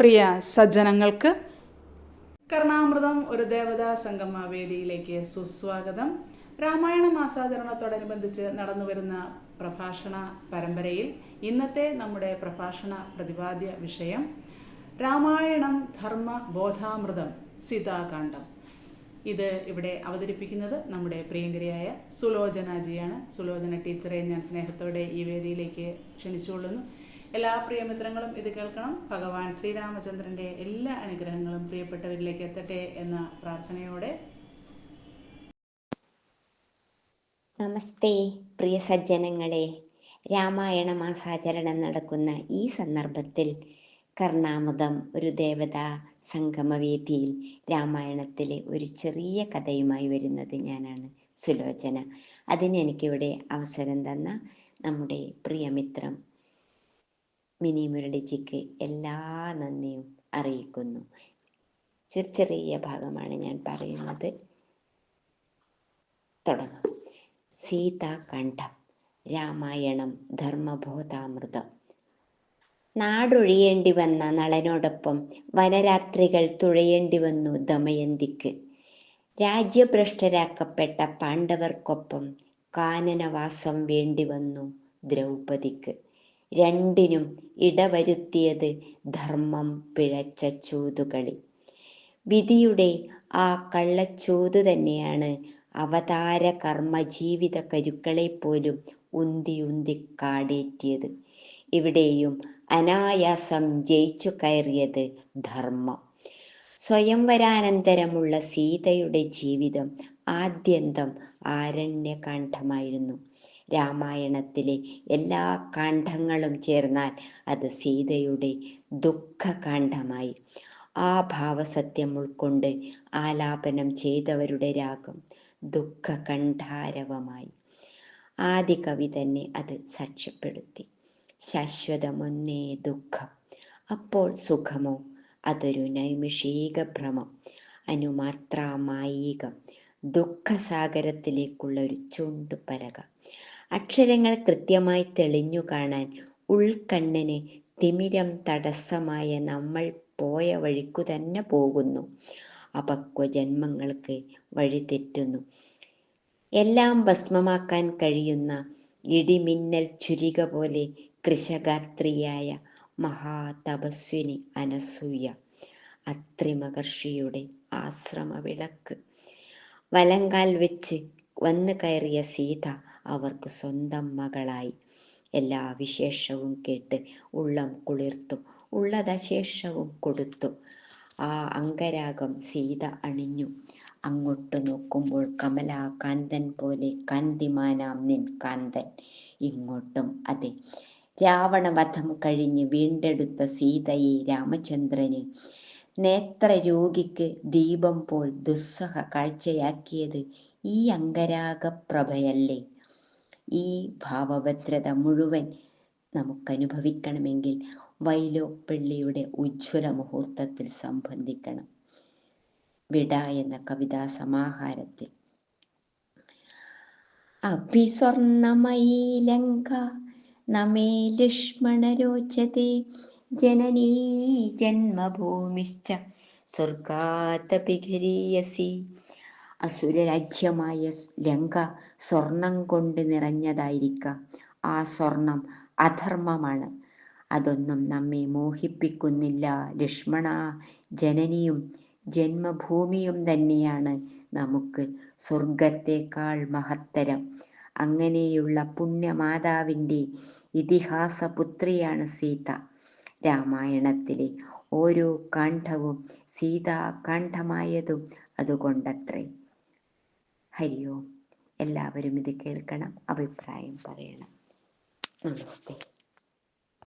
പ്രിയ സജ്ജനങ്ങൾക്ക് കർണാമൃതം ഒരു ദേവതാ സംഗമ വേദിയിലേക്ക് സുസ്വാഗതം. രാമായണ മാസാചരണത്തോടനുബന്ധിച്ച് നടന്നുവരുന്ന പ്രഭാഷണ പരമ്പരയിൽ ഇന്നത്തെ നമ്മുടെ പ്രഭാഷണ പ്രതിപാദ്യ വിഷയം രാമായണം ധർമ്മ ബോധാമൃതം സീതാകാന്ഡം. ഇത് ഇവിടെ അവതരിപ്പിക്കുന്നത് നമ്മുടെ പ്രിയങ്കരിയായ സുലോചനാജിയാണ് സുലോചന ടീച്ചറെ ഞാൻ സ്നേഹത്തോടെ ഈ വേദിയിലേക്ക് ക്ഷണിച്ചുകൊള്ളുന്നു. എല്ലാ പ്രിയമിത്രങ്ങളും ഇത് കേൾക്കണം. ഭഗവാൻ ശ്രീരാമചന്ദ്രന്റെ എല്ലാ അനുഗ്രഹങ്ങളും പ്രിയപ്പെട്ടവരിലേക്ക് എത്തട്ടെ എന്ന പ്രാർത്ഥനയോടെ. നമസ്തേ പ്രിയ സജ്ജനങ്ങളെ. രാമായണ മാസാചരണം നടക്കുന്ന ഈ സന്ദർഭത്തിൽ കർണാമൃതം ഒരു ദേവതാ സംഗമവേദിയിൽ രാമായണത്തിലെ ഒരു ചെറിയ കഥയുമായി വരുന്നത് ഞാനാണ് സുലോചന. അതിനെനിക്കിവിടെ അവസരം തന്ന നമ്മുടെ പ്രിയമിത്രം മിനി മുരളിജിക്ക് എല്ലാ നന്ദിയും അറിയിക്കുന്നു. ചെറിയ ചെറിയ ഭാഗമാണ് ഞാൻ പറയുന്നത്. തുടങ്ങാം. സീതാകണ്ഠം രാമായണം ധർമ്മബോധാമൃതം. നാടൊഴിയേണ്ടി വന്ന നളനോടൊപ്പം വനരാത്രികൾ തുഴയേണ്ടി വന്നു ദമയന്തിക്ക്. രാജ്യഭ്രഷ്ടരാക്കപ്പെട്ട പാണ്ഡവർക്കൊപ്പം കാനനവാസം വേണ്ടി വന്നു ദ്രൗപദിക്ക്. രണ്ടിനും ഇടവരുത്തിയത് ധർമ്മം പിഴച്ച ചൂതുകളി. വിധിയുടെ ആ കള്ളച്ചൂത് തന്നെയാണ് അവതാര കർമ്മ ജീവിത കരുക്കളെ പോലും ഉന്തി ഉന്തി കാടേറ്റിയത് ഇവിടെയും അനായാസം ജയിച്ചു കയറിയത് ധർമ്മം. സ്വയംവരാനന്തരമുള്ള സീതയുടെ ജീവിതം ആദ്യന്തം ആരണ്യകാന്ഡമായിരുന്നു. രാമായണത്തിലെ എല്ലാ കാണ്ഡങ്ങളും ചേർന്നാൽ അത് സീതയുടെ ദുഃഖകാന്ഡമായി ആ ഭാവസത്യം ഉൾക്കൊണ്ട് ആലാപനം ചെയ്തവരുടെ രാഗം ദുഃഖകണ്ഠാരവമായി. ആദ്യ കവി തന്നെ അത് സാക്ഷ്യപ്പെടുത്തി. ശാശ്വതമൊന്നേ ദുഃഖം. അപ്പോൾ സുഖമോ? അതൊരു നൈമിഷീക ഭ്രമം. അനുമാത്രാമായികം. ദുഃഖസാഗരത്തിലേക്കുള്ള ഒരു ചുണ്ടുപലക അക്ഷരങ്ങൾ കൃത്യമായി തെളിഞ്ഞു കാണാൻ ഉൾക്കണ്ണിന് തിമിരം തടസ്സമായ നമ്മൾ പോയ വഴിക്കു തന്നെ പോകുന്നു. അപക്വ ജന്മങ്ങൾക്ക് വഴിതെറ്റുന്നു എല്ലാം ഭസ്മമാക്കാൻ കഴിയുന്ന ഇടിമിന്നൽ ചുരിക പോലെ കൃഷകാത്രിയായ മഹാതപസ്വിനി അനസൂയ അത്രിമഹർഷിയുടെ ആശ്രമ വിളക്ക് വലങ്കാൽ വെച്ച് വന്നു കയറിയ സീത അവർക്ക് സ്വന്തം മകളായി. എല്ലാ വിശേഷവും കേട്ട് ഉള്ളം കുളിർത്തു ഉള്ളതശേഷവും കൊടുത്തു. ആ അംഗരാഗം സീത അണിഞ്ഞു. അങ്ങോട്ട് നോക്കുമ്പോൾ കമലാകാന്തൻ പോലെ കാന്തിമാനാം നിൻ കാന്തൻ. ഇങ്ങോട്ടും അതെ. രാവണവധം കഴിഞ്ഞ് വീണ്ടെടുത്ത സീതയെ രാമചന്ദ്രന് നേത്രരോഗിക്ക് ദീപം പോൽ ദുസ്സഹ കാഴ്ചയാക്കിയത് ഈ അംഗരാഗപ്രഭയല്ലേ ഈ ഭാവഭദ്രത മുഴുവൻ നമുക്ക് നമുക്കനുഭവിക്കണമെങ്കിൽ വൈലോപ്പിള്ളിയുടെ ഉജ്ജ്വല മുഹൂർത്തത്തിൽ സംബന്ധിക്കണം. വിട എന്ന കവിതാ സമാഹാരത്തിൽ. അഭിസ്വർണമയീ ലങ്ക നമേ ലക്ഷ്മണരോചതേ ജനനീ ജന്മഭൂമിശ്ച സ്വർഗാതപിഘരീയസി അസുരരാജ്യമായ ലങ്ക സ്വർണം കൊണ്ട് നിറഞ്ഞതായിരിക്കാം. ആ സ്വർണം അധർമ്മമാണ്. അതൊന്നും നമ്മെ മോഹിപ്പിക്കുന്നില്ല. ലക്ഷ്മണ ജനനിയും ജന്മഭൂമിയും തന്നെയാണ് നമുക്ക് സ്വർഗത്തേക്കാൾ മഹത്തരം. അങ്ങനെയുള്ള പുണ്യമാതാവിന്റെ ഇതിഹാസ പുത്രിയാണ് സീത. രാമായണത്തിലെ ഓരോ കാണ്ഡവും സീതാകാന്ഡമായതും അതുകൊണ്ടത്രേ. ഹരി ഓം എല്ലാവരും ഇത് കേൾക്കണം അഭിപ്രായം പറയണം. നമസ്തേ.